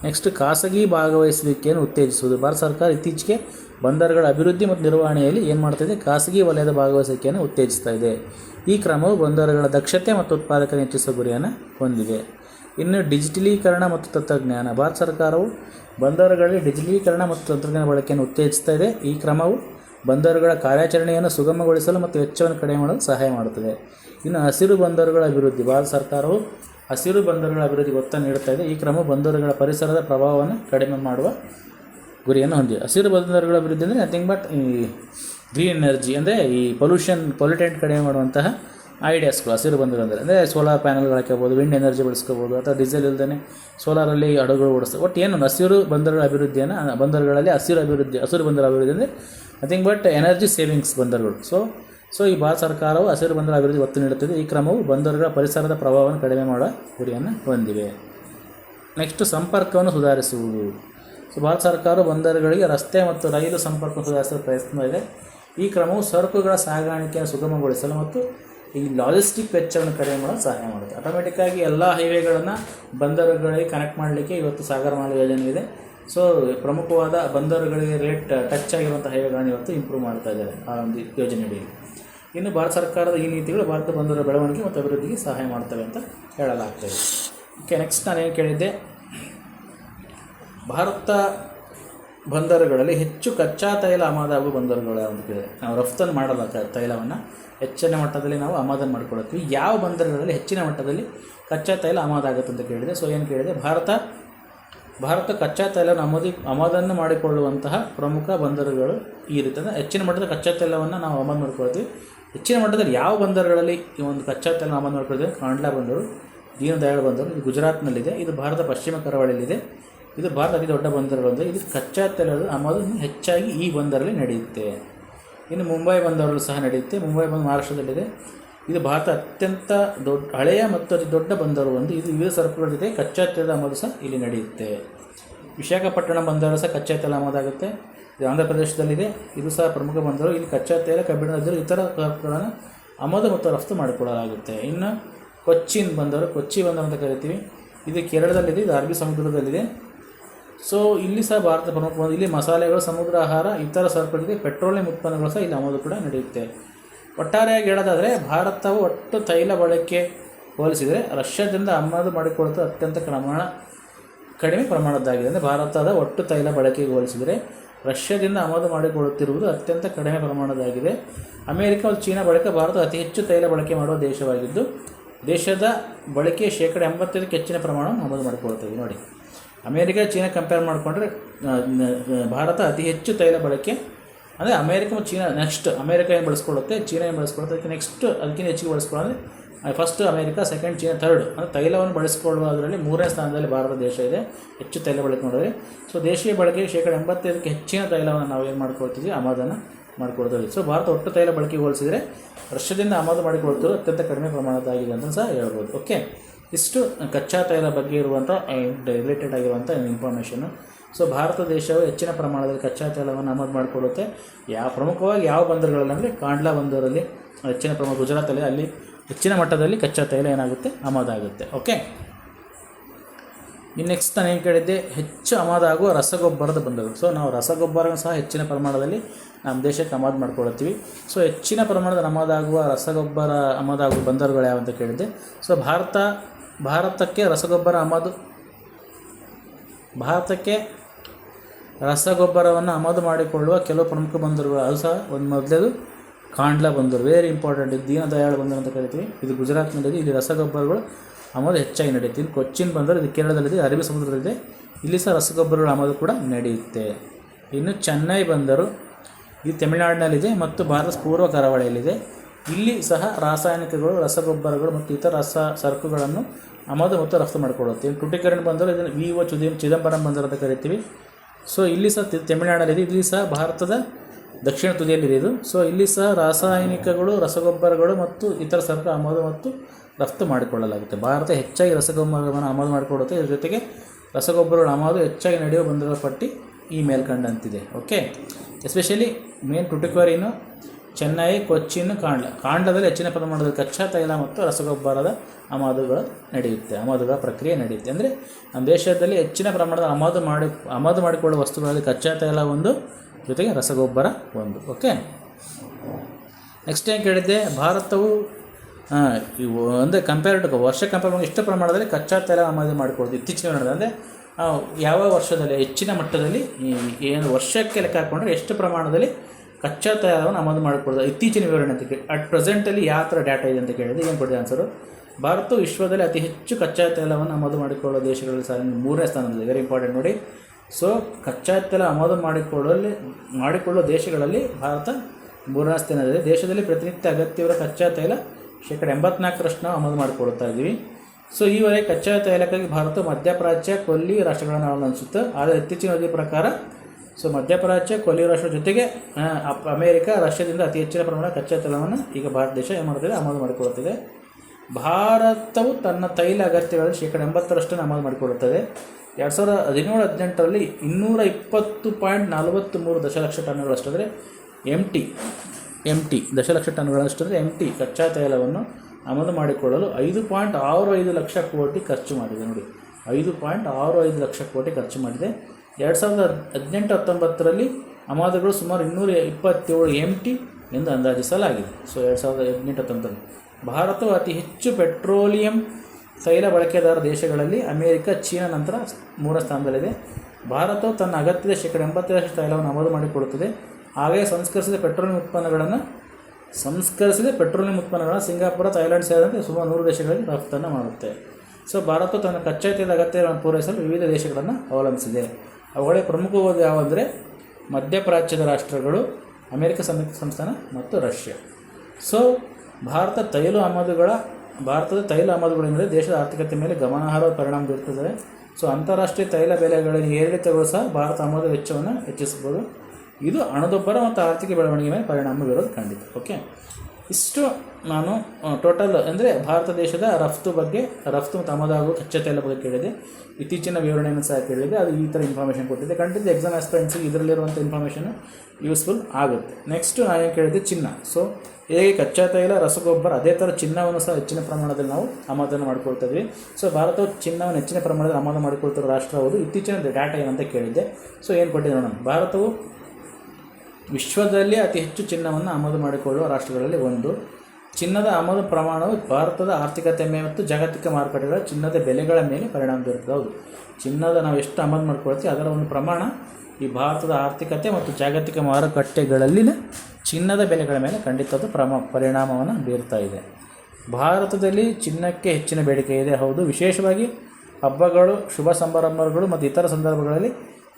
ನೆಕ್ಸ್ಟ್ ಖಾಸಗಿ ಭಾಗವಹಿಸುವಿಕೆಯನ್ನು ಉತ್ತೇಜಿಸುವುದು. ಭಾರತ ಸರ್ಕಾರ ಇತ್ತೀಚೆಗೆ ಬಂದರುಗಳ ಅಭಿವೃದ್ಧಿ ಮತ್ತು ನಿರ್ವಹಣೆಯಲ್ಲಿ ಏನು ಮಾಡ್ತಾಯಿದೆ ಖಾಸಗಿ ವಲಯದ ಭಾಗವಹಿಸುವಿಕೆಯನ್ನು ಉತ್ತೇಜಿಸ್ತಾ ಇದೆ. ಈ ಕ್ರಮವು ಬಂದರುಗಳ ದಕ್ಷತೆ ಮತ್ತು ಉತ್ಪಾದಕತೆ ಹೆಚ್ಚಿಸುವ ಗುರಿಯನ್ನು ಹೊಂದಿದೆ. ಇನ್ನು ಡಿಜಿಟಲೀಕರಣ ಮತ್ತು ತಂತ್ರಜ್ಞಾನ. ಭಾರತ ಸರ್ಕಾರವು ಬಂದರುಗಳಲ್ಲಿ ಡಿಜಿಟಲೀಕರಣ ಮತ್ತು ತಂತ್ರಜ್ಞಾನ ಬಳಕೆಯನ್ನು ಉತ್ತೇಜಿಸ್ತಾ ಇದೆ. ಈ ಕ್ರಮವು ಬಂದರುಗಳ ಕಾರ್ಯಾಚರಣೆಯನ್ನು ಸುಗಮಗೊಳಿಸಲು ಮತ್ತು ವೆಚ್ಚವನ್ನು ಕಡಿಮೆ ಮಾಡಲು ಸಹಾಯ ಮಾಡುತ್ತದೆ. ಇನ್ನು ಹಸಿರು ಬಂದರುಗಳ ಅಭಿವೃದ್ಧಿ. ಭಾರತ ಸರ್ಕಾರವು ಹಸಿರು ಬಂದರುಗಳ ಅಭಿವೃದ್ಧಿಗೆ ಒತ್ತನ್ನು ನೀಡುತ್ತಾ ಇದೆ. ಈ ಕ್ರಮವು ಬಂದರುಗಳ ಪರಿಸರದ ಪ್ರಭಾವವನ್ನು ಕಡಿಮೆ ಮಾಡುವ ಗುರಿಯನ್ನು ಹೊಂದಿವೆ ಹಸಿರು ಬಂದರುಗಳ ಅಭಿವೃದ್ಧಿ ಅಂದರೆ ನಥಿಂಗ್ ಬಟ್ ಈ ಗ್ರೀನ್ ಎನರ್ಜಿ ಅಂದರೆ ಈ ಪೊಲ್ಯೂಷನ್ ಪೊಲ್ಯೂಟೆಂಟ್ ಕಡಿಮೆ ಮಾಡುವಂತಹ ಐಡಿಯಾಸ್ಗಳು ಹಸಿರು ಬಂದರು ಅಂದರೆ ಅಂದರೆ ಸೋಲಾರ್ ಪ್ಯಾನಲ್ಗಳು ಹಾಕೋಬೋದು ವಿಂಡ್ ಎನರ್ಜಿ ಬಳಸ್ಕೋಬೋದು, ಅಥವಾ ಡೀಸೆಲ್ ಇಲ್ಲದೇ ಸೋಲಾರಲ್ಲಿ ಹಡಗುಗಳು ಓಡಿಸ್ತವೆ ಒಟ್ಟು ಏನು ಹಸಿರು ಬಂದರುಗಳ ಅಭಿವೃದ್ಧಿಯನ್ನು ಬಂದರುಗಳಲ್ಲಿ ಹಸಿರು ಅಭಿವೃದ್ಧಿ, ಹಸಿರು ಬಂದರ ಅಭಿವೃದ್ಧಿ ಅಂದರೆ ನಥಿಂಗ್ ಬಟ್ ಎನರ್ಜಿ ಸೇವಿಂಗ್ಸ್ ಬಂದರುಗಳು ಸೊ ಸೊ ಈ ಭಾರತ ಸರ್ಕಾರವು ಹಸಿರು ಬಂದರ ಅಭಿವೃದ್ಧಿ ಒತ್ತು ನೀಡುತ್ತದೆ. ಈ ಕ್ರಮವು ಬಂದರುಗಳ ಪರಿಸರದ ಪ್ರಭಾವವನ್ನು ಕಡಿಮೆ ಮಾಡುವ ಗುರಿಯನ್ನು ಹೊಂದಿವೆ ನೆಕ್ಸ್ಟ್ ಸಂಪರ್ಕವನ್ನು ಸುಧಾರಿಸುವುದು. ಭಾರತ ಸರ್ಕಾರ ಬಂದರುಗಳಿಗೆ ರಸ್ತೆ ಮತ್ತು ರೈಲು ಸಂಪರ್ಕ ಸುಧಾರಿಸಲು ಪ್ರಯತ್ನ ಇದೆ. ಈ ಕ್ರಮವು ಸರಕುಗಳ ಸಾಗಾಣಿಕೆಯನ್ನು ಸುಗಮಗೊಳಿಸಲು ಮತ್ತು ಈ ಲಾಜಿಸ್ಟಿಕ್ ವೆಚ್ಚವನ್ನು ಕಡಿಮೆ ಮಾಡಲು ಸಹಾಯ ಮಾಡುತ್ತೆ. ಆಟೋಮೆಟಿಕ್ಕಾಗಿ ಎಲ್ಲ ಹೈವೇಗಳನ್ನು ಬಂದರುಗಳಿಗೆ ಕನೆಕ್ಟ್ ಮಾಡಲಿಕ್ಕೆ ಇವತ್ತು ಸಾಗರ ಸಾಗರಮಾಲ ಯೋಜನೆ ಇದೆ. ಸೊ ಪ್ರಮುಖವಾದ ಬಂದರುಗಳಿಗೆ ರೇಟ್ ಟಚ್ ಆಗಿರುವಂಥ ಹೈವೇಗಳನ್ನು ಇವತ್ತು ಇಂಪ್ರೂವ್ ಮಾಡ್ತಾ ಇದ್ದಾರೆ ಆ ಒಂದು ಯೋಜನೆಯಡಿಯಲ್ಲಿ. ಇನ್ನು ಭಾರತ ಸರ್ಕಾರದ ಈ ನೀತಿಗಳು ಭಾರತ ಬಂದರ ಬೆಳವಣಿಗೆ ಮತ್ತು ಅಭಿವೃದ್ಧಿಗೆ ಸಹಾಯ ಮಾಡ್ತವೆ ಅಂತ ಹೇಳಲಾಗ್ತದೆ ಓಕೆ ನೆಕ್ಸ್ಟ್ ಏನು ಕೇಳಿದ್ದೆ? ಭಾರತ ಬಂದರುಗಳಲ್ಲಿ ಹೆಚ್ಚು ಕಚ್ಚಾ ತೈಲ ಆಮದಾಗುವ ಬಂದರುಗಳು ಕೇಳಿದೆ ನಾವು ರಫ್ತನ್ನು ಮಾಡಲ್ಲ ತೈಲವನ್ನು. ಹೆಚ್ಚಿನ ಮಟ್ಟದಲ್ಲಿ ನಾವು ಆಮದನ್ನು ಮಾಡ್ಕೊಳ್ತೀವಿ ಯಾವ ಬಂದರುಗಳಲ್ಲಿ ಹೆಚ್ಚಿನ ಮಟ್ಟದಲ್ಲಿ ಕಚ್ಚಾ ತೈಲ ಆಮದಾಗುತ್ತೆ ಅಂತ ಕೇಳಿದೆ ಸೊ ಏನು ಕೇಳಿದೆ ಭಾರತ ಭಾರತ ಕಚ್ಚಾ ತೈಲ ಆಮದಿ, ಆಮದನ್ನು ಮಾಡಿಕೊಳ್ಳುವಂತಹ ಪ್ರಮುಖ ಬಂದರುಗಳು ಈ ರೀತಿ ಹೆಚ್ಚಿನ ಮಟ್ಟದ ಕಚ್ಚಾ ತೈಲವನ್ನು ನಾವು ಆಮದು ಮಾಡ್ಕೊಳ್ತೀವಿ ಹೆಚ್ಚಿನ ಮಟ್ಟದಲ್ಲಿ ಯಾವ ಬಂದರುಗಳಲ್ಲಿ ಈ ಒಂದು ಕಚ್ಚಾ ತೈಲ ಆಮದು ಮಾಡ್ಕೊಳ್ತೀವಿ ಕಾಂಡ್ಲಾ ಬಂದರು ದೀನದಯಾಳ್ ಬಂದರು ಇದು ಗುಜರಾತ್ನಲ್ಲಿದೆ. ಇದು ಭಾರತ ಪಶ್ಚಿಮ ಕರಾವಳಿಯಲ್ಲಿದೆ. ಇದು ಭಾರತ ಅತಿ ದೊಡ್ಡ ಬಂದರು ಅಂದರೆ ಇದು ಕಚ್ಚಾ ತೈಲದ ಆಮದು ಹೆಚ್ಚಾಗಿ ಈ ಬಂದರಲ್ಲಿ ನಡೆಯುತ್ತೆ. ಇನ್ನು ಮುಂಬೈ ಬಂದರಲ್ಲೂ ಸಹ ನಡೆಯುತ್ತೆ. ಮುಂಬೈ ಬಂದು ಮಹಾರಾಷ್ಟ್ರದಲ್ಲಿದೆ. ಇದು ಭಾರತ ಅತ್ಯಂತ ದೊಡ್ಡ ಹಳೆಯ ಮತ್ತು ಅತಿ ದೊಡ್ಡ ಬಂದರು ಒಂದು. ಇದು ವಿವಿಧ ಸರಕುಗಳ ಜೊತೆ ಕಚ್ಚಾ ತೈಲದ ಆಮದು ಸಹ ಇಲ್ಲಿ ನಡೆಯುತ್ತೆ. ವಿಶಾಖಪಟ್ಟಣ ಬಂದರು ಸಹ ಕಚ್ಚಾ ತೈಲ ಆಮದಾಗುತ್ತೆ. ಇದು ಆಂಧ್ರ ಪ್ರದೇಶದಲ್ಲಿದೆ ಇದು ಸಹ ಪ್ರಮುಖ ಬಂದರು. ಇಲ್ಲಿ ಕಚ್ಚಾ ತೈಲ ಕಬ್ಬಿಣದ ಇತರ ಸರಕುಗಳನ್ನು ಆಮದು ಮತ್ತು ರಫ್ತು ಮಾಡಿಕೊಳ್ಳಲಾಗುತ್ತೆ. ಇನ್ನು ಕೊಚ್ಚಿನ್ ಬಂದರು. ಕೊಚ್ಚಿ ಬಂದರು ಅಂತ ಕರಿತೀವಿ. ಇದು ಕೇರಳದಲ್ಲಿದೆ. ಇದು ಅರಬ್ಬಿ ಸಮುದ್ರದಲ್ಲಿದೆ. ಸೊ ಇಲ್ಲಿ ಸಹ ಭಾರತ ಪ್ರಮುಖ ಇಲ್ಲಿ ಮಸಾಲೆಗಳು, ಸಮುದ್ರ ಆಹಾರ, ಇತರ ಸರಕುಗಳಿಗೆ ಪೆಟ್ರೋಲಿಯಂ ಉತ್ಪನ್ನಗಳು ಸಹ ಇಲ್ಲಿ ಆಮದು ಕೂಡ ನಡೆಯುತ್ತೆ. ಒಟ್ಟಾರೆಯಾಗಿ ಹೇಳೋದಾದರೆ, ಭಾರತವು ಒಟ್ಟು ತೈಲ ಬಳಕೆ ಹೋಲಿಸಿದರೆ ರಷ್ಯಾದಿಂದ ಆಮದು ಮಾಡಿಕೊಳ್ಳುವುದು ಅತ್ಯಂತ ಪ್ರಮಾಣ ಕಡಿಮೆ ಪ್ರಮಾಣದ್ದಾಗಿದೆ. ಅಂದರೆ ಭಾರತದ ಒಟ್ಟು ತೈಲ ಬಳಕೆಗೆ ಹೋಲಿಸಿದರೆ ರಷ್ಯಾದಿಂದ ಆಮದು ಮಾಡಿಕೊಳ್ಳುತ್ತಿರುವುದು ಅತ್ಯಂತ ಕಡಿಮೆ ಪ್ರಮಾಣದ್ದಾಗಿದೆ. ಅಮೆರಿಕ ಮತ್ತು ಚೀನಾ ಬಳಕೆ ಭಾರತ ಅತಿ ಹೆಚ್ಚು ತೈಲ ಬಳಕೆ ಮಾಡುವ ದೇಶವಾಗಿದ್ದು, ದೇಶದ ಬಳಕೆ ಶೇಕಡ ಎಂಬತ್ತೈದಕ್ಕೆ ಹೆಚ್ಚಿನ ಪ್ರಮಾಣವನ್ನು ಆಮದು ಮಾಡಿಕೊಳ್ಳುತ್ತದೆ ನೋಡಿ. ಅಮೇರಿಕ ಚೀನಾ ಕಂಪೇರ್ ಮಾಡಿಕೊಂಡ್ರೆ ಭಾರತ ಅತಿ ಹೆಚ್ಚು ತೈಲ ಬಳಕೆ. ಅಂದರೆ ಅಮೇರಿಕ ಮತ್ತು ಚೀನಾ ನೆಕ್ಸ್ಟ್ ಅಮೇರಿಕ ಏನು ಬಳಸ್ಕೊಳ್ಳುತ್ತೆ? ಚೀನಾ ಏನು ಬಳಸ್ಕೊಳ್ಳುತ್ತೆ? ಅದಕ್ಕೆ ನೆಕ್ಸ್ಟ್ ಅದಕ್ಕಿಂತ ಹೆಚ್ಚಿಗೆ ಬಳಸ್ಕೊಳ್ಳೋದ್ರೆ first America second China third ಅಂದರೆ ತೈಲವನ್ನು ಬಳಸ್ಕೊಳ್ಳುವುದರಲ್ಲಿ ಮೂರನೇ ಸ್ಥಾನದಲ್ಲಿ ಭಾರತ ದೇಶ ಇದೆ, ಹೆಚ್ಚು ತೈಲ ಬಳಕೆ ಮಾಡಿದ್ರೆ. ಸೊ ದೇಶೀಯ ಬಳಕೆಗೆ ಶೇಕಡ ಎಂಬತ್ತೈದಕ್ಕೆ ಹೆಚ್ಚಿನ ತೈಲವನ್ನು ನಾವು ಏನು ಮಾಡ್ಕೊಳ್ತೀವಿ? ಆಮದನ್ನು ಮಾಡ್ಕೊಳ್ತೀವಿ. ಸೊ ಭಾರತ ಒಟ್ಟು ತೈಲ ಬಳಕೆಗೆ ಹೋಲಿಸಿದರೆ ರಷ್ಯಾದಿಂದ ಆಮದು ಮಾಡಿಕೊಳ್ತಿರೋ ಅತ್ಯಂತ ಕಡಿಮೆ ಪ್ರಮಾಣದಾಗಿದೆ ಅಂತ ಸಹ ಹೇಳ್ಬೋದು. ಓಕೆ ಇಷ್ಟು ಕಚ್ಚಾ ತೈಲ ಬಗ್ಗೆ ಇರುವಂಥ ರಿಲೇಟೆಡ್ ಆಗಿರುವಂಥ ಇನ್ಫಾರ್ಮೇಷನು ಸೊ ಭಾರತ ದೇಶವು ಹೆಚ್ಚಿನ ಪ್ರಮಾಣದಲ್ಲಿ ಕಚ್ಚಾ ತೈಲವನ್ನು ಆಮದು ಮಾಡಿಕೊಳ್ಳುತ್ತೆ. ಯಾವ ಪ್ರಮುಖವಾಗಿ ಯಾವ ಬಂದರುಗಳಲ್ಲಿ ಅಂದರೆ ಕಾಂಡ್ಲಾ ಬಂದರಲ್ಲಿ ಹೆಚ್ಚಿನ ಪ್ರಮಾಣ, ಗುಜರಾತಲ್ಲಿ ಅಲ್ಲಿ ಹೆಚ್ಚಿನ ಮಟ್ಟದಲ್ಲಿ ಕಚ್ಚಾ ತೈಲ ಏನಾಗುತ್ತೆ? ಆಮದಾಗುತ್ತೆ. ಓಕೆ ಇನ್ನು ನೆಕ್ಸ್ಟ್ ನಾನು ಏನು ಕೇಳಿದ್ದೆ? ಹೆಚ್ಚು ಆಮದಾಗುವ ರಸಗೊಬ್ಬರದ ಬಂದರು ಸೊ ನಾವು ರಸಗೊಬ್ಬರ ಸಹ ಹೆಚ್ಚಿನ ಪ್ರಮಾಣದಲ್ಲಿ ನಮ್ಮ ದೇಶಕ್ಕೆ ಆಮದು ಮಾಡ್ಕೊಳ್ತೀವಿ. ಸೊ ಹೆಚ್ಚಿನ ಪ್ರಮಾಣದ ಆಮದಾಗುವ ರಸಗೊಬ್ಬರ, ಆಮದಾಗುವ ಬಂದರುಗಳು ಯಾವಂತ ಕೇಳಿದ್ದೆ? ಸೊ ಭಾರತ ಭಾರತಕ್ಕೆ ರಸಗೊಬ್ಬರ ಆಮದು. ಭಾರತಕ್ಕೆ ರಸಗೊಬ್ಬರವನ್ನು ಆಮದು ಮಾಡಿಕೊಳ್ಳುವ ಕೆಲವು ಪ್ರಮುಖ ಬಂದರುಗಳು ಅದು ಸಹ ಒಂದು ಮೊದಲೇದು ಕಾಂಡ್ಲಾ ಬಂದರು. ವೆರಿ ಇಂಪಾರ್ಟೆಂಟ್ ಇದು. ದೀನದಯಾಳ್ ಬಂದರು ಅಂತ ಕರಿತೀವಿ. ಇದು ಗುಜರಾತ್ನಲ್ಲಿದೆ ಇಲ್ಲಿ ರಸಗೊಬ್ಬರಗಳು ಆಮದು ಹೆಚ್ಚಾಗಿ ನಡೆಯುತ್ತೆ ಇನ್ನು ಕೊಚ್ಚಿನ್ ಬಂದರು, ಇದು ಕೇರಳದಲ್ಲಿದೆ ಅರಬ್ಬಿ ಸಮುದ್ರದಲ್ಲಿದೆ. ಇಲ್ಲಿ ಸಹ ರಸಗೊಬ್ಬರಗಳ ಆಮದು ಕೂಡ ನಡೆಯುತ್ತೆ ಇನ್ನು ಚೆನ್ನೈ ಬಂದರು. ಇದು ತಮಿಳುನಾಡಿನಲ್ಲಿದೆ ಮತ್ತು ಭಾರತ ಪೂರ್ವ ಕರಾವಳಿಯಲ್ಲಿದೆ. ಇಲ್ಲಿ ಸಹ ರಾಸಾಯನಿಕಗಳು, ರಸಗೊಬ್ಬರಗಳು ಮತ್ತು ಇತರ ರಸ ಸರಕುಗಳನ್ನು ಆಮದು ಮತ್ತು ರಫ್ತು ಮಾಡಿಕೊಳ್ಳುತ್ತೆ. ಇನ್ನು ಟುಟಿಕರಣ್ ಬಂದರು, ಇದನ್ನು ವಿ ಒ ಚುದಿ, ಚಿದಂಬರಂ ಬಂದರು ಅಂತ ಕರಿತೀವಿ. ಸೊ ಇಲ್ಲಿ ಸಹ ತಮಿಳುನಾಡಲ್ಲಿದೆ ಇಲ್ಲಿ ಸಹ ಭಾರತದ ದಕ್ಷಿಣ ತುದಿಯಲ್ಲಿದೆ ಇದು. ಸೊ ಇಲ್ಲಿ ಸಹ ರಾಸಾಯನಿಕಗಳು, ರಸಗೊಬ್ಬರಗಳು ಮತ್ತು ಇತರ ಸರಕು ಆಮದು ಮತ್ತು ರಫ್ತು ಮಾಡಿಕೊಳ್ಳಲಾಗುತ್ತೆ. ಭಾರತ ಹೆಚ್ಚಾಗಿ ರಸಗೊಬ್ಬರವನ್ನು ಆಮದು ಮಾಡಿಕೊಳ್ಳುತ್ತೆ. ಇದರ ಜೊತೆಗೆ ರಸಗೊಬ್ಬರಗಳು ಆಮದು ಹೆಚ್ಚಾಗಿ ನಡೆಯುವ ಬಂದರ ಪಟ್ಟಿ ಈ ಮೇಲ್ಕಂಡಂತಿದೆ okay especially main Tuticorin Chennai Cochin Kandla, ಕಾಂಡದಲ್ಲಿ ಹೆಚ್ಚಿನ ಪ್ರಮಾಣದಲ್ಲಿ ಕಚ್ಚಾ ತೈಲ ಮತ್ತು ರಸಗೊಬ್ಬರದ ಆಮದುಗಳು ನಡೆಯುತ್ತೆ, ಆಮದುಗಳ ಪ್ರಕ್ರಿಯೆ ನಡೆಯುತ್ತೆ. ಅಂದರೆ ನಮ್ಮ ದೇಶದಲ್ಲಿ ಹೆಚ್ಚಿನ ಪ್ರಮಾಣದ ಆಮದು ಮಾಡಿ, ಆಮದು ಮಾಡಿಕೊಳ್ಳುವ ವಸ್ತುಗಳಲ್ಲಿ ಕಚ್ಚಾ ತೈಲ ಒಂದು, ಜೊತೆಗೆ ರಸಗೊಬ್ಬರ ಒಂದು. ಓಕೆ ನೆಕ್ಸ್ಟ್ ಏನು ಕೇಳಿದ್ದೆ? ಭಾರತವು ಇವು ಅಂದರೆ ಟು ವರ್ಷ ಕಂಪೇರ್ ಮಾಡಿ ಎಷ್ಟು ಪ್ರಮಾಣದಲ್ಲಿ ಕಚ್ಚಾ ತೈಲ ಆಮದು ಮಾಡಿಕೊಳ್ಳೋದು ಇತ್ತೀಚಿನ ಅಂದರೆ ಯಾವ ವರ್ಷದಲ್ಲಿ, ಹೆಚ್ಚಿನ ಮಟ್ಟದಲ್ಲಿ ಏನು ವರ್ಷಕ್ಕೆ ಲೆಕ್ಕ ಹಾಕ್ಕೊಂಡ್ರೆ ಎಷ್ಟು ಪ್ರಮಾಣದಲ್ಲಿ ಕಚ್ಚಾ ತೈಲವನ್ನು ಆಮದು ಮಾಡಿಕೊಡ್ದ. ಇತ್ತೀಚಿನ ವಿವರಣೆ ಅಂತ ಅಟ್ ಪ್ರೆಸೆಂಟಲ್ಲಿ ಯಾವ ಥರ ಡಾಟಾ ಇದೆ ಅಂತ ಕೇಳಿದ್ರೆ ಏನು ಕೊಡಿದೆ ಆನ್ಸರು ಭಾರತವು ವಿಶ್ವದಲ್ಲಿ ಅತಿ ಹೆಚ್ಚು ಕಚ್ಚಾ ತೈಲವನ್ನು ಆಮದು ಮಾಡಿಕೊಳ್ಳುವ ದೇಶಗಳಲ್ಲಿ ಸಾಲಿನ ಮೂರನೇ ಸ್ಥಾನದಲ್ಲಿದೆ. ವೆರಿ ಇಂಪಾರ್ಟೆಂಟ್ ನೋಡಿ. ಸೊ ಕಚ್ಚಾ ತೈಲ ಆಮದು ಮಾಡಿಕೊಳ್ಳಲ್ಲಿ ಮಾಡಿಕೊಳ್ಳುವ ದೇಶಗಳಲ್ಲಿ ಭಾರತ ಮೂರನೇ ಸ್ಥಾನದಲ್ಲಿದೆ. ದೇಶದಲ್ಲಿ ಪ್ರತಿನಿತ್ಯ ಅಗತ್ಯವಿರುವ ಕಚ್ಚಾ ತೈಲ ಶೇಕಡ ಎಂಬತ್ನಾಲ್ಕರಷ್ಟು ನಾವು ಆಮದು ಮಾಡಿಕೊಳ್ತಾ ಇದ್ದೀವಿ. ಸೊ ಈವರೆಗೆ ಕಚ್ಚಾ ತೈಲಕ್ಕಾಗಿ ಭಾರತ ಮಧ್ಯಪ್ರಾಚ್ಯ, ಕೊಲ್ಲಿ ರಾಷ್ಟ್ರಗಳನ್ನು ಅವಲಂಬಿಸುತ್ತೆ ಆದರೆ ಇತ್ತೀಚಿನ ಪ್ರಕಾರ ಸೊ ಮಧ್ಯಪ್ರಾಚ್ಯ ಕೊಲ್ಲಿ ರಾಷ್ಟ್ರ ಜೊತೆಗೆ ಅಮೇರಿಕ ರಷ್ಯಾದಿಂದ ಅತಿ ಹೆಚ್ಚಿನ ಪ್ರಮಾಣ ಕಚ್ಚಾ ತೈಲವನ್ನು ಈಗ ಭಾರತ ದೇಶ ಏನು ಮಾಡ್ತಿದೆ? ಆಮದು ಮಾಡಿಕೊಳ್ಳುತ್ತಿದೆ. ಭಾರತವು ತನ್ನ ತೈಲ ಅಗತ್ಯಗಳಲ್ಲಿ ಶೇಕಡ ಎಂಬತ್ತರಷ್ಟನ್ನು ಆಮದು ಮಾಡಿಕೊಳ್ಳುತ್ತದೆ. ಎರಡು ಸಾವಿರದ ಹದಿನೇಳು ಹದಿನೆಂಟರಲ್ಲಿ ಇನ್ನೂರ ಇಪ್ಪತ್ತು ಪಾಯಿಂಟ್ ನಲವತ್ತು ಮೂರು ದಶಲಕ್ಷ ಟನ್ಗಳಷ್ಟು ಎಂ ಟಿ ಎಂ ಟಿ ದಶಲಕ್ಷ ಟನ್ಗಳಷ್ಟು ಎಂ ಟಿ ಕಚ್ಚಾ ತೈಲವನ್ನು ಆಮದು ಮಾಡಿಕೊಳ್ಳಲು ಐದು ಪಾಯಿಂಟ್ ಆರು ಐದು ಲಕ್ಷ ಕೋಟಿ ಖರ್ಚು ಮಾಡಿದೆ ನೋಡಿ. ಐದು ಪಾಯಿಂಟ್ ಆರು ಐದು ಲಕ್ಷ ಕೋಟಿ ಖರ್ಚು ಮಾಡಿದೆ. ಎರಡು ಸಾವಿರದ ಹದಿನೆಂಟು ಹತ್ತೊಂಬತ್ತರಲ್ಲಿ ಆಮದುಗಳು ಸುಮಾರು ಇನ್ನೂರ ಇಪ್ಪತ್ತೇಳು ಎಂ ಟಿ ಎಂದು ಅಂದಾಜಿಸಲಾಗಿದೆ. ಸೊ, ಎರಡು ಸಾವಿರದ ಹದಿನೆಂಟು ಹತ್ತೊಂಬತ್ತರಲ್ಲಿ ಭಾರತವು ಅತಿ ಹೆಚ್ಚು ಪೆಟ್ರೋಲಿಯಂ ತೈಲ ಬಳಕೆದಾರ ದೇಶಗಳಲ್ಲಿ ಅಮೆರಿಕ, ಚೀನಾ ನಂತರ ಮೂರ ಸ್ಥಾನದಲ್ಲಿದೆ. ಭಾರತವು ತನ್ನ ಅಗತ್ಯದ ಶೇಕಡ ಎಂಬತ್ತರಷ್ಟು ತೈಲವನ್ನು ಆಮದು ಮಾಡಿಕೊಡುತ್ತದೆ. ಹಾಗೆಯೇ ಸಂಸ್ಕರಿಸಿದ ಪೆಟ್ರೋಲಿಯಂ ಉತ್ಪನ್ನಗಳನ್ನು, ಸಂಸ್ಕರಿಸಿದ ಪೆಟ್ರೋಲಿಯಂ ಉತ್ಪನ್ನಗಳನ್ನು ಸಿಂಗಾಪುರ ಥೈಲ್ಯಾಂಡ್ ಸೇರಿದಂತೆ ಸುಮಾರು ನೂರು ದೇಶಗಳಲ್ಲಿ ರಫ್ತನ್ನು ಮಾಡುತ್ತೆ. ಸೊ, ಭಾರತವು ತನ್ನ ಕಚ್ಚಾ ತೈಲದ ಅಗತ್ಯಗಳನ್ನು ಪೂರೈಸಲು ವಿವಿಧ ದೇಶಗಳನ್ನು ಅವಲಂಬಿಸಿದೆ. ಅವುಗಳೇ ಪ್ರಮುಖವಾದ ಯಾವುದಂದರೆ ಮಧ್ಯಪ್ರಾಚ್ಯದ ರಾಷ್ಟ್ರಗಳು, ಅಮೆರಿಕ ಸಂಯುಕ್ತ ಸಂಸ್ಥಾನ ಮತ್ತು ರಷ್ಯಾ. ಸೊ ಭಾರತ ತೈಲ ಆಮದುಗಳ, ಭಾರತದ ತೈಲ ಆಮದುಗಳೆಂದರೆ ದೇಶದ ಆರ್ಥಿಕತೆ ಮೇಲೆ ಗಮನಾರ್ಹ ಪರಿಣಾಮ ಬೀರುತ್ತದೆ ಸೊ ಅಂತಾರಾಷ್ಟ್ರೀಯ ತೈಲ ಬೆಲೆಗಳಲ್ಲಿ ಏರಿಳಿತಗಳು ಸಹ ಭಾರತ ಆಮದು ವೆಚ್ಚವನ್ನು ಹೆಚ್ಚಿಸಬಹುದು. ಇದು ಹಣದುಬ್ಬರ ಮತ್ತು ಆರ್ಥಿಕ ಬೆಳವಣಿಗೆ ಮೇಲೆ ಪರಿಣಾಮ ಬೀರೋದು ಖಂಡಿತ ಓಕೆ ಇಷ್ಟು ನಾನು ಟೋಟಲ್ ಅಂದರೆ ಭಾರತ ದೇಶದ ರಫ್ತು ಬಗ್ಗೆ, ರಫ್ತು ಮತ್ತು ಆಮದಾಗುವ ತೈಲ ಬಗ್ಗೆ ಕೇಳಿದೆ. ಇತ್ತೀಚಿನ ವಿವರಣೆಯನ್ನು ಸಹ ಕೇಳಿದೆ. ಅದು ಈ ಥರ ಇನ್ಫಾರ್ಮೇಷನ್ ಕೊಟ್ಟಿದೆ. ಖಂಡಿತ ಎಕ್ಸಾಮ್ ಆಸ್ಪಿರೆಂಟ್ಸಿಗೆ ಇದರಲ್ಲಿರುವಂಥ ಇನ್ಫಾರ್ಮೇಷನ್ ಯೂಸ್ಫುಲ್ ಆಗುತ್ತೆ. ನೆಕ್ಸ್ಟು ಏನು ಕೇಳಿದೆ? ಚಿನ್ನ. ಸೊ ಹೇಗೆ ಕಚ್ಚಾ ತೈಲ, ರಸಗೊಬ್ಬರ, ಅದೇ ಥರ ಚಿನ್ನವನ್ನು ಸಹ ಹೆಚ್ಚಿನ ಪ್ರಮಾಣದಲ್ಲಿ ನಾವು ಆಮದನ್ನು ಮಾಡ್ಕೊಳ್ತಾ ಇದ್ವಿ ಸೊ ಭಾರತವು ಚಿನ್ನವನ್ನು ಹೆಚ್ಚಿನ ಪ್ರಮಾಣದಲ್ಲಿ ಆಮದು ಮಾಡಿಕೊಳ್ತಿರೋ ರಾಷ್ಟ್ರ ಹೌದು. ಇತ್ತೀಚಿನ ಡಾಟಾ ಏನಂತ ಕೇಳಿದ್ದೆ. ಸೊ ಏನು ಕೊಟ್ಟಿದೆ ನೋಡೋಣ. ಭಾರತವು ವಿಶ್ವದಲ್ಲಿ ಅತಿ ಹೆಚ್ಚು ಚಿನ್ನವನ್ನು ಆಮದು ಮಾಡಿಕೊಳ್ಳುವ ರಾಷ್ಟ್ರಗಳಲ್ಲಿ ಒಂದು. ಚಿನ್ನದ ಆಮದು ಪ್ರಮಾಣವು ಭಾರತದ ಆರ್ಥಿಕತೆ ಮತ್ತು ಜಾಗತಿಕ ಮಾರುಕಟ್ಟೆಗಳ ಚಿನ್ನದ ಬೆಲೆಗಳ ಮೇಲೆ ಪರಿಣಾಮ ಬೀರುತ್ತದೆ. ಹೌದು. ಚಿನ್ನದ ನಾವು ಎಷ್ಟು ಆಮದು ಮಾಡ್ಕೊಳ್ತೀವಿ, ಅದರ ಒಂದು ಪ್ರಮಾಣ ಈ ಭಾರತದ ಆರ್ಥಿಕತೆ ಮತ್ತು ಜಾಗತಿಕ ಮಾರುಕಟ್ಟೆಗಳಲ್ಲಿನ ಚಿನ್ನದ ಬೆಲೆಗಳ ಮೇಲೆ ಖಂಡಿತದ ಪ್ರಮ, ಪರಿಣಾಮವನ್ನು ಬೀರ್ತಾ ಇದೆ. ಭಾರತದಲ್ಲಿ ಚಿನ್ನಕ್ಕೆ ಹೆಚ್ಚಿನ ಬೇಡಿಕೆ ಇದೆ. ಹೌದು. ವಿಶೇಷವಾಗಿ ಹಬ್ಬಗಳು, ಶುಭ ಸಮಾರಂಭಗಳು ಮತ್ತು ಇತರ ಸಂದರ್ಭಗಳಲ್ಲಿ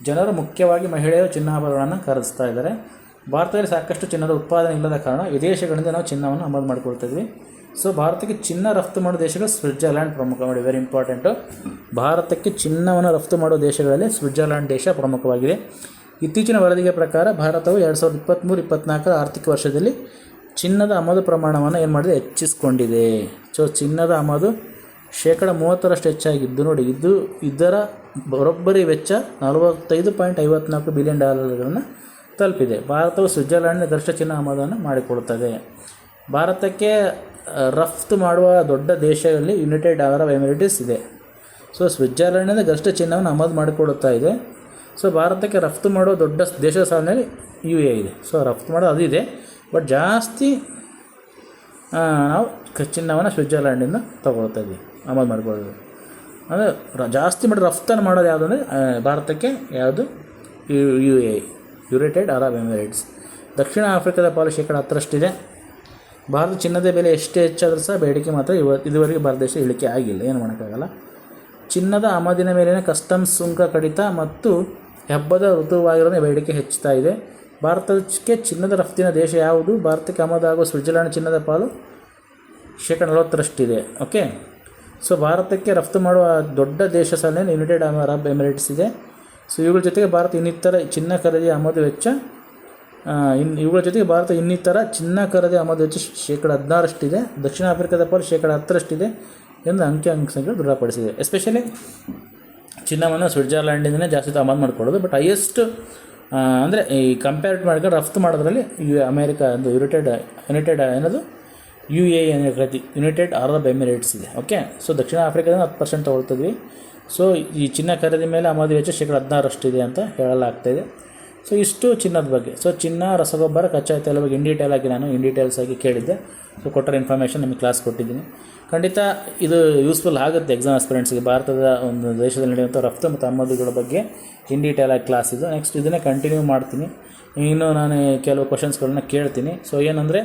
ಜನರು ಮುಖ್ಯವಾಗಿ ಮಹಿಳೆಯರು ಚಿನ್ನಾಭರಣಗಳನ್ನು ಖರೀದಿಸ್ತಾ ಇದ್ದಾರೆ. ಭಾರತದಲ್ಲಿ ಸಾಕಷ್ಟು ಚಿನ್ನದ ಉತ್ಪಾದನೆ ಇಲ್ಲದ ಕಾರಣ ವಿದೇಶಗಳಿಂದ ನಾವು ಚಿನ್ನವನ್ನು ಆಮದು ಮಾಡಿಕೊಳ್ತಿದ್ವಿ. ಸೊ ಭಾರತಕ್ಕೆ ಚಿನ್ನ ರಫ್ತು ಮಾಡೋ ದೇಶಗಳು ಸ್ವಿಟ್ಜರ್ಲ್ಯಾಂಡ್ ಪ್ರಮುಖ ನೋಡಿ ವೆರಿ ಇಂಪಾರ್ಟೆಂಟು ಭಾರತಕ್ಕೆ ಚಿನ್ನವನ್ನು ರಫ್ತು ಮಾಡೋ ದೇಶಗಳಲ್ಲಿ ಸ್ವಿಟ್ಜರ್ಲ್ಯಾಂಡ್ ದೇಶ ಪ್ರಮುಖವಾಗಿದೆ. ಇತ್ತೀಚಿನ ವರದಿಗೆ ಪ್ರಕಾರ ಭಾರತವು ಎರಡು ಸಾವಿರದ ಇಪ್ಪತ್ತ್ಮೂರು ಇಪ್ಪತ್ತ್ನಾಲ್ಕರ ಆರ್ಥಿಕ ವರ್ಷದಲ್ಲಿ ಚಿನ್ನದ ಆಮದು ಪ್ರಮಾಣವನ್ನು ಏನು ಮಾಡಿದೆ? ಹೆಚ್ಚಿಸಿಕೊಂಡಿದೆ. ಸೊ ಚಿನ್ನದ ಆಮದು ಶೇಕಡ ಮೂವತ್ತರಷ್ಟು ಹೆಚ್ಚಾಗಿದ್ದು ನೋಡಿ, ಇದು ಇದರ ಬರೋಬ್ಬರಿ ವೆಚ್ಚ ನಲವತ್ತೈದು ಪಾಯಿಂಟ್ ಐವತ್ನಾಲ್ಕು ಬಿಲಿಯನ್ ಡಾಲರ್ಗಳನ್ನು ತಲುಪಿದೆ. ಭಾರತವು ಸ್ವಿಟ್ಜರ್ಲ್ಯಾಂಡ್ನ ಗರಿಷ್ಠ ಚಿನ್ನ ಆಮದನ್ನು ಮಾಡಿಕೊಡುತ್ತದೆ. ಭಾರತಕ್ಕೆ ರಫ್ತು ಮಾಡುವ ದೊಡ್ಡ ದೇಶದಲ್ಲಿ ಯುನೈಟೆಡ್ ಅರಬ್ ಎಮಿರೇಟ್ಸ್ ಇದೆ. ಸೊ ಸ್ವಿಟ್ಜರ್ಲ್ಯಾಂಡಿಂದ ಗರಿಷ್ಠ ಚಿನ್ನವನ್ನು ಆಮದು ಮಾಡಿಕೊಡುತ್ತಾ ಇದೆ. ಸೊ, ಭಾರತಕ್ಕೆ ರಫ್ತು ಮಾಡೋ ದೊಡ್ಡ ದೇಶದ ಸಾಲಿನಲ್ಲಿ ಯು ಎ ಇದೆ. ಸೊ, ರಫ್ತು ಮಾಡೋದು ಅದು ಇದೆ. ಬಟ್ ಜಾಸ್ತಿ ನಾವು ಚಿನ್ನವನ್ನು ಸ್ವಿಟ್ಜರ್ಲ್ಯಾಂಡಿಂದ ತೊಗೊಳ್ತಾ ಇದ್ವಿ ಆಮದು ಮಾಡ್ಕೊಳ್ಳೋದು. ಅಂದರೆ, ಜಾಸ್ತಿ ಮಾಡಿ ರಫ್ತನ್ನು ಮಾಡೋದು ಯಾವುದು ಅಂದರೆ ಭಾರತಕ್ಕೆ ಯಾವುದು? U U A United Arab Emirates. ದಕ್ಷಿಣ ಆಫ್ರಿಕಾದ ಪಾಲು ಶೇಕಡ ಹತ್ತರಷ್ಟಿದೆ. ಭಾರತ ಚಿನ್ನದ ಬೆಲೆ ಎಷ್ಟೇ ಹೆಚ್ಚಾದರೂ ಸಹ ಬೇಡಿಕೆ ಮಾತ್ರ ಇವ, ಇದುವರೆಗೆ ಭಾರತ ದೇಶ ಇಳಿಕೆ ಆಗಿಲ್ಲ. ಏನು ಮಾಡೋಕ್ಕಾಗಲ್ಲ. ಚಿನ್ನದ ಆಮದಿನ ಮೇಲಿನ ಕಸ್ಟಮ್ಸ್ ಸುಂಕ ಕಡಿತ ಮತ್ತು ಹಬ್ಬದ ಋತುವಾಗಿರೋದೇ ಬೇಡಿಕೆ ಹೆಚ್ಚುತ್ತಾ ಇದೆ. ಭಾರತಕ್ಕೆ ಚಿನ್ನದ ರಫ್ತಿನ ದೇಶ ಯಾವುದು? ಭಾರತಕ್ಕೆ ಆಮದಾಗುವ ಸ್ವಿಟ್ಜರ್ಲ್ಯಾಂಡ್ ಚಿನ್ನದ ಪಾಲು ಶೇಕಡ ನಲವತ್ತರಷ್ಟಿದೆ. ಓಕೆ? ಸೊ, ಭಾರತಕ್ಕೆ ರಫ್ತು ಮಾಡುವ ದೊಡ್ಡ ದೇಶ ಸಾಲಿನಲ್ಲಿ ಯುನೈಟೆಡ್ ಅರಬ್ ಎಮಿರೇಟ್ಸ್ ಇದೆ. ಸೊ ಇವುಗಳ ಜೊತೆಗೆ ಭಾರತ ಇನ್ನಿತರ ಚಿನ್ನ ಖರೀದಿ ಆಮದು ವೆಚ್ಚ ಇನ್ನು ಇನ್, ಇವುಗಳ ಜೊತೆಗೆ ಭಾರತ ಇನ್ನಿತರ ಚಿನ್ನ ಖರೀದಿ ಆಮದು ವೆಚ್ಚ ಶೇಕಡ ಹದಿನಾರಷ್ಟಿದೆ. ದಕ್ಷಿಣ ಆಫ್ರಿಕಾದ ಪಾಲು ಶೇಕಡ ಹತ್ತರಷ್ಟಿದೆ ಎಂದು ಅಂಕಿ ಸಂಖ್ಯೆ ದೃಢಪಡಿಸಿದೆ ಎಸ್ಪೆಷಲಿ ಚಿನ್ನವನ್ನು ಸ್ವಿಟ್ಜರ್ಲ್ಯಾಂಡಿಂದನೇ ಜಾಸ್ತಿ ಆಮದು ಮಾಡ್ಕೊಳ್ಳೋದು. ಬಟ್ ಹೈಯೆಸ್ಟ್ ಅಂದರೆ ಈ ಕಂಪೇರ್ ಮಾಡ್ಕೊಂಡು ರಫ್ತು ಮಾಡೋದ್ರಲ್ಲಿ ಯು ಅಮೇರಿಕಾ ಒಂದು ಯುನೈಟೆಡ್ ಯುನೈಟೆಡ್ ಏನದು? U A N United Arab Emirates ಇದೆ. ಓಕೆ ಸೊ ದಕ್ಷಿಣ ಆಫ್ರಿಕಾದಿಂದ ಹತ್ತು ಪರ್ಸೆಂಟ್ ತೊಗೊಳ್ತಿದ್ವಿ. ಸೊ ಈ ಚಿನ್ನ ಖರೀದಿ ಮೇಲೆ ಆಮದು ವೆಚ್ಚ ಶೇಕಡ ಹದಿನಾರಷ್ಟಿದೆ ಅಂತ ಹೇಳಲಾಗ್ತಾಯಿದೆ ಸೊ ಇಷ್ಟು ಚಿನ್ನದ ಬಗ್ಗೆ. ಸೊ ಚಿನ್ನ, ರಸಗೊಬ್ಬರ, ಕಚ್ಚಾ ತೈಲ ಬಗ್ಗೆ ಇನ್ ಡೀಟೇಲ್ ಆಗಿ ನಾನು ಇನ್ ಡೀಟೇಲ್ಸ್ ಆಗಿ ಕೇಳಿದ್ದೆ. ಸೊ ಕೊಟ್ಟರೆ ಇನ್ಫಾರ್ಮೇಷನ್ ನಿಮಗೆ ಕ್ಲಾಸ್ ಕೊಟ್ಟಿದ್ದೀನಿ. ಖಂಡಿತ ಇದು ಯೂಸ್ಫುಲ್ ಆಗುತ್ತೆ ಎಕ್ಸಾಮ್ ಆಸ್ಪಿರೆಂಟ್ಸ್ಗೆ ಭಾರತದ ಒಂದು ದೇಶದಲ್ಲಿ ನಡೆಯುವಂಥ ರಫ್ತು ಮತ್ತು ಆಮದುಗಳ ಬಗ್ಗೆ ಇನ್ ಡೀಟೇಲ್ ಆಗಿ ಕ್ಲಾಸ್ ಇದು. ನೆಕ್ಸ್ಟ್ ಇದನ್ನೇ ಕಂಟಿನ್ಯೂ ಮಾಡ್ತೀನಿ. ಇನ್ನೂ ನಾನು ಕೆಲವು ಕ್ವಶನ್ಸ್ಗಳನ್ನ ಕೇಳ್ತೀನಿ. ಸೊ ಏನಂದರೆ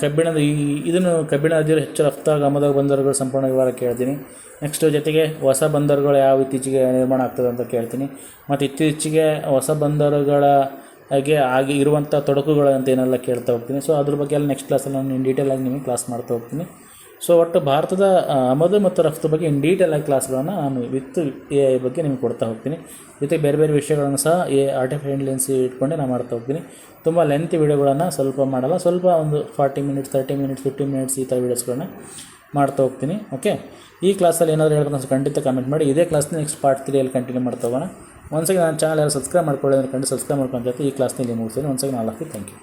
ಕಬ್ಬಿಣದ ಈ, ಇದನ್ನು ಕಬ್ಬಿಣ ಅದಿರು ಹೆಚ್ಚು ರಫ್ತಾಗಿ ಆಮದಾಗ ಬಂದರುಗಳು ಸಂಪೂರ್ಣ ವಿವರ ಕೇಳ್ತೀನಿ. ನೆಕ್ಸ್ಟ್ ಜೊತೆಗೆ ಹೊಸ ಬಂದರುಗಳು ಯಾವ ಇತ್ತೀಚೆಗೆ ನಿರ್ಮಾಣ ಆಗ್ತದೆ ಅಂತ ಕೇಳ್ತೀನಿ. ಮತ್ತು ಇತ್ತೀಚೆಗೆ ಹೊಸ ಬಂದರುಗಳ ಹಾಗೆ ಆಗಿ ಇರುವಂಥ ಅಂತ ಏನೆಲ್ಲ ಕೇಳ್ತಾ ಹೋಗ್ತೀನಿ. ಸೊ ಅದ್ರ ಬಗ್ಗೆ ಎಲ್ಲ ನೆಕ್ಸ್ಟ್ ಕ್ಲಾಸಲ್ಲಿ ನಾನು ಇನ್ ಡೀಟೇಲಾಗಿ ನಿಮಗೆ ಕ್ಲಾಸ್ ಮಾಡ್ತಾ ಹೋಗ್ತೀನಿ. ಸೊ ಒಟ್ಟು ಭಾರತದ ಆಮದು ಮತ್ತು ರಫ್ತು ಬಗ್ಗೆ ಇನ್ ಡೀಟೇಲ್ ಆಗಿ ಕ್ಲಾಸ್ಗಳನ್ನು ನಾನು ವಿತ್ ಎ ಐ ಬಗ್ಗೆ ನಿಮಗೆ ಕೊಡ್ತಾ ಹೋಗ್ತೀನಿ. ಜೊತೆಗೆ ಬೇರೆ ಬೇರೆ ವಿಷಯಗಳನ್ನು ಸಹ ಎ ಆರ್ಟಿಫಿಷಿಯಲ್ ಇಂಟೆಲಿಜೆನ್ಸ್ ಇಟ್ಕೊಂಡೆ ನಾನು ಮಾಡ್ತಾ ಹೋಗ್ತೀನಿ. ತುಂಬ ಲೆಂತ್ ವೀಡಿಯೋಗಳನ್ನು ಸ್ವಲ್ಪ ಮಾಡಲ್ಲ, ಸ್ವಲ್ಪ ಒಂದು forty minutes thirty minutes fifty minutes ಈ ಥರ ವೀಡಿಯೋಸ್ಗಳನ್ನ ಮಾಡ್ತಾ ಹೋಗ್ತೀನಿ. ಓಕೆ ಈ ಕ್ಲಾಸಲ್ಲಿ ಏನಾದರೂ ಹೇಳ್ಬೇಕು ಖಂಡಿತ ಕಮೆಂಟ್ ಮಾಡಿ. ಇದೇ ಕ್ಲಾಸ್ನ ನೆಕ್ಸ್ಟ್ ಪಾರ್ಟ್ ತ್ರೀಯಲ್ಲಿ ಕಂಟಿನ್ಯೂ ಮಾಡ್ತಾ ಹೋಗೋಣ. ಒಂದ್ಸಲ ನಾನು ಚಾನಲ್ ಯಾರು ಸಬ್ಸ್ಕ್ರೈಬ್ ಮಾಡ್ಕೊಳ್ಳಿ ಅಂದ್ರೆ ಖಂಡಿತ ಸಬ್ಸ್ಕ್ರೈಬ್ ಮಾಡ್ಕೊಂಡು ಜೊತೆ ಈ ಕ್ಲಾಸ್ನಲ್ಲಿ ಮುಗಿಸ್ತೀನಿ. ಒಂದ್ಸಲ ನಾಲ್ಕು ಥ್ಯಾಂಕ್ ಯು